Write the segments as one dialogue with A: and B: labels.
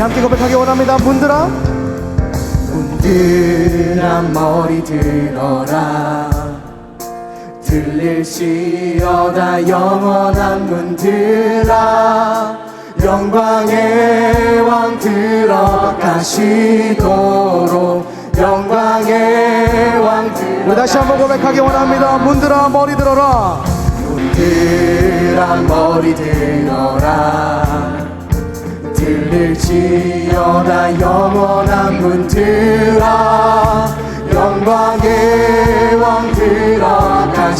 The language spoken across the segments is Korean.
A: 함께 고백하기 원합니다. 문들아.
B: 문들아 머리 들어라. 들릴시어다 영원한 문들아. 영광의 왕 들어가시도록. 영광의 왕 들어
A: 우리 다시 한번 고백하기 원합니다. 문들아 머리 들어라.
B: 문들아 머리 들어라 들릴지어다. 영원한 문들아 영광의 왕 들어가시도록.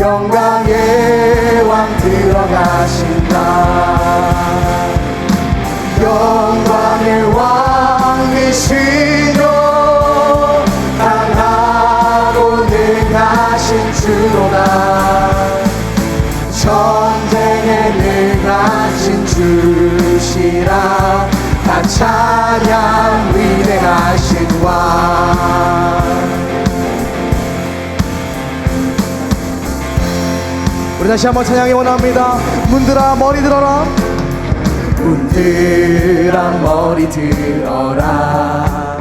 B: 영광의 왕 들어가신다 찬양 위대하신 왕.
A: 우리 다시 한번 찬양이 원합니다. 문들아 머리 들어라.
B: 문들아 머리 들어라.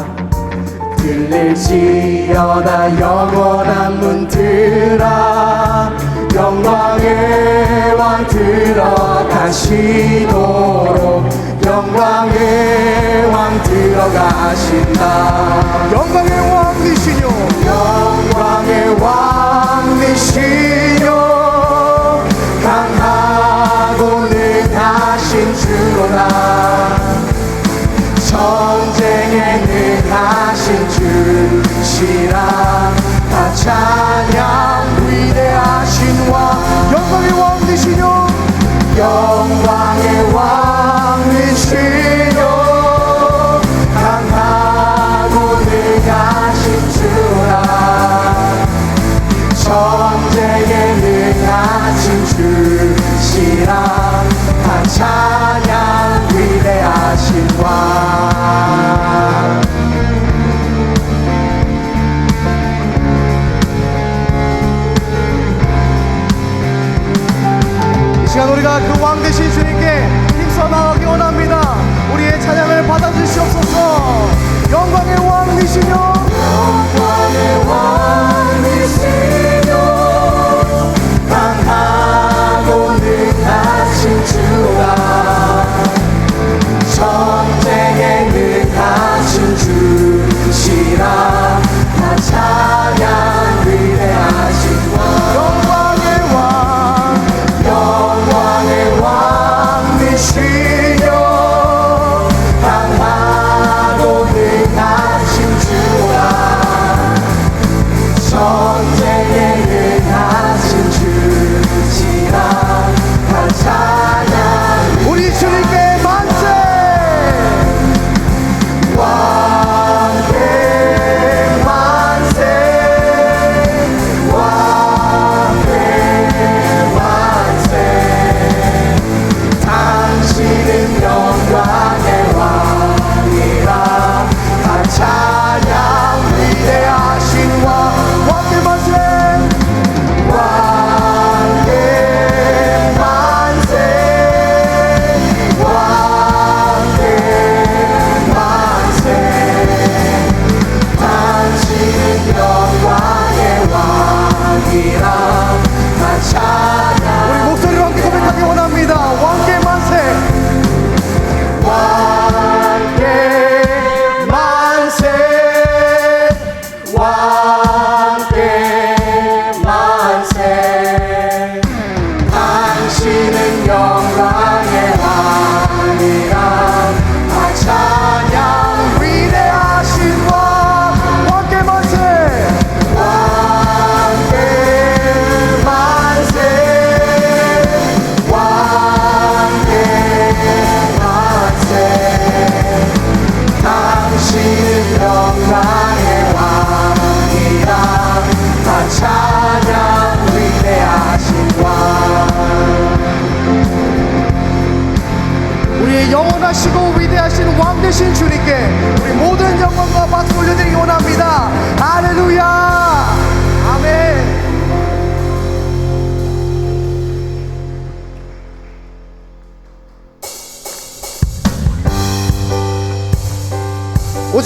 B: 들릴지어다 영원한 문들아. 영광의 왕 들어가시도록 영광의 왕 들어가신다.
A: 영광의 왕이시뇨.
B: 영광의 왕이시요 강하고 능하신 주로다. 전쟁에 능하신 주시라 다 찬
A: 이 시간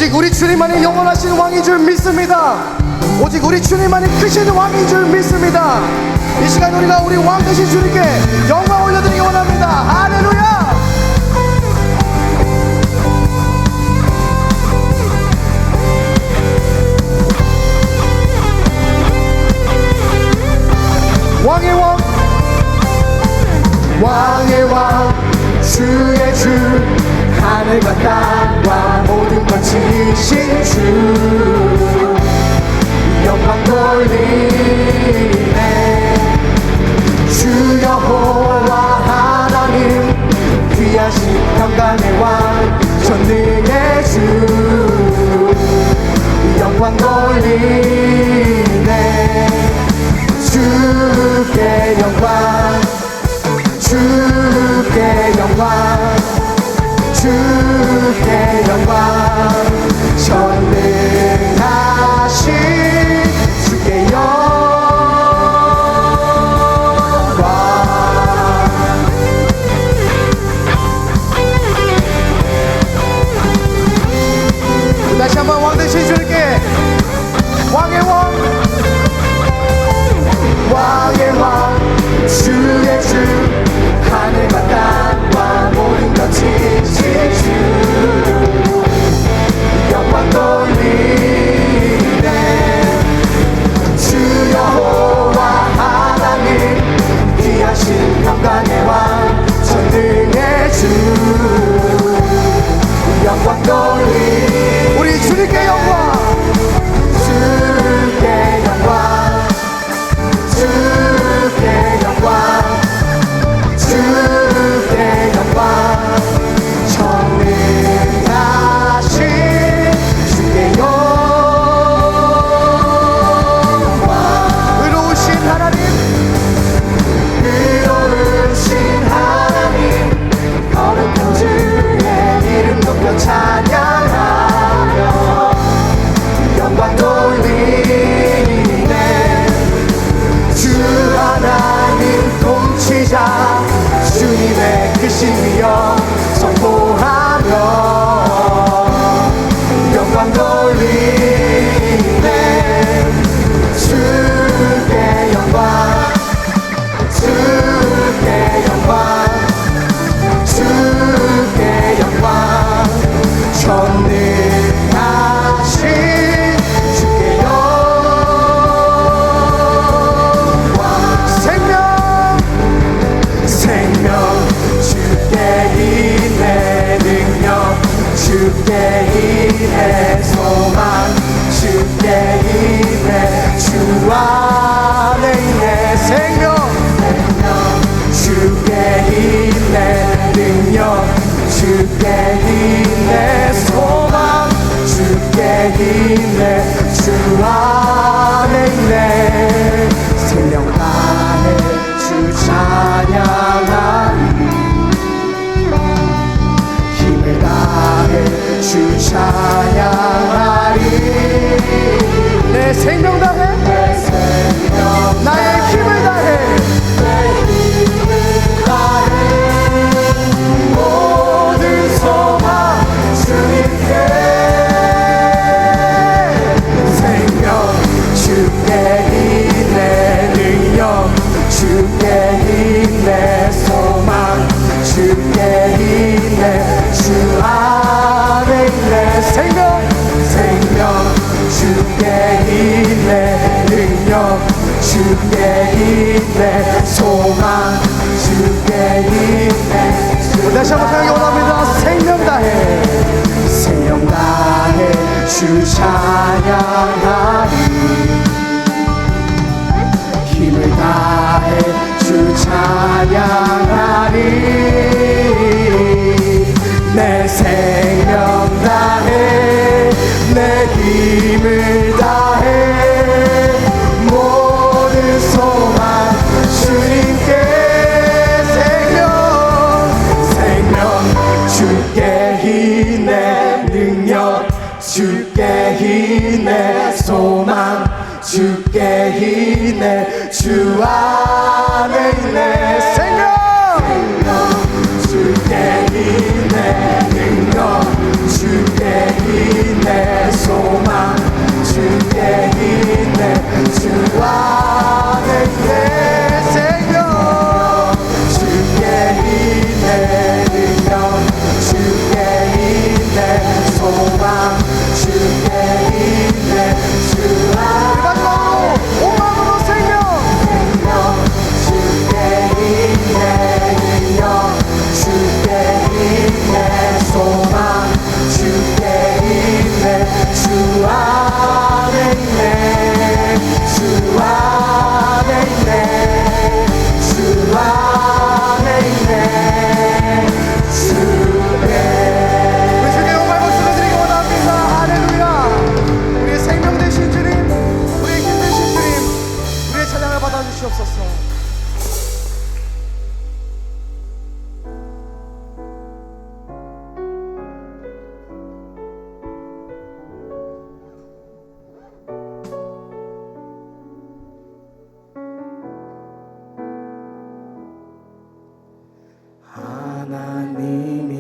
A: 오직 우리 주님만이 영원하신 왕인 줄 믿습니다. 오직 우리 주님만이 크신 왕인 줄 믿습니다. 이 시간 우리가 우리 왕 되신 주님께 영광 올려드리기 원합니다. 할렐루야! 왕의 왕,
B: 왕의 왕 주의 주 하늘과 땅과 모든 것 지으신 주 영광 돌리네 주 여호와 하나님 귀하신 평강의 왕 전능의 주 영광 돌리네 주께 영광 주께 영광 주께 영광 전능 크신 위엄 선포하며 영광 돌리네. 주께 영광 주께 영광 주께 영광. 전능 있네 능력 주께 있네 소망 주께 있네 주 안에 있네. 생명 다해 주 찬양하리. 힘을 다해 주 찬양하리.
A: 내 생명 다
B: 주께 있네. 소망 주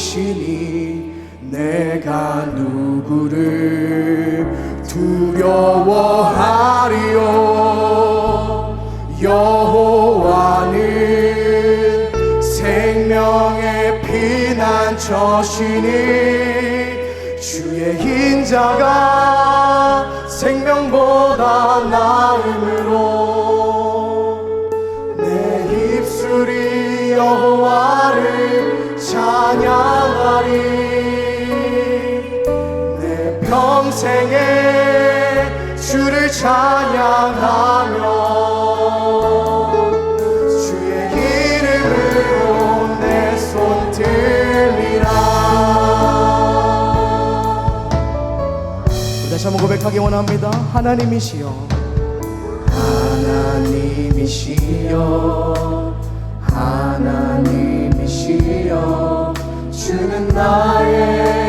B: 구원이시니 내가 누구를 두려워하리요? 여호와는 생명의 피난처시니 주의 인자가 생명보다 나음으 찬양하리. 내 평생에 주를 찬양하며 주의 이름으로 내 손 들리라.
A: 다시 한번 고백하기 원합니다. 하나님이시여.
B: 하나님이시여. 주는 나의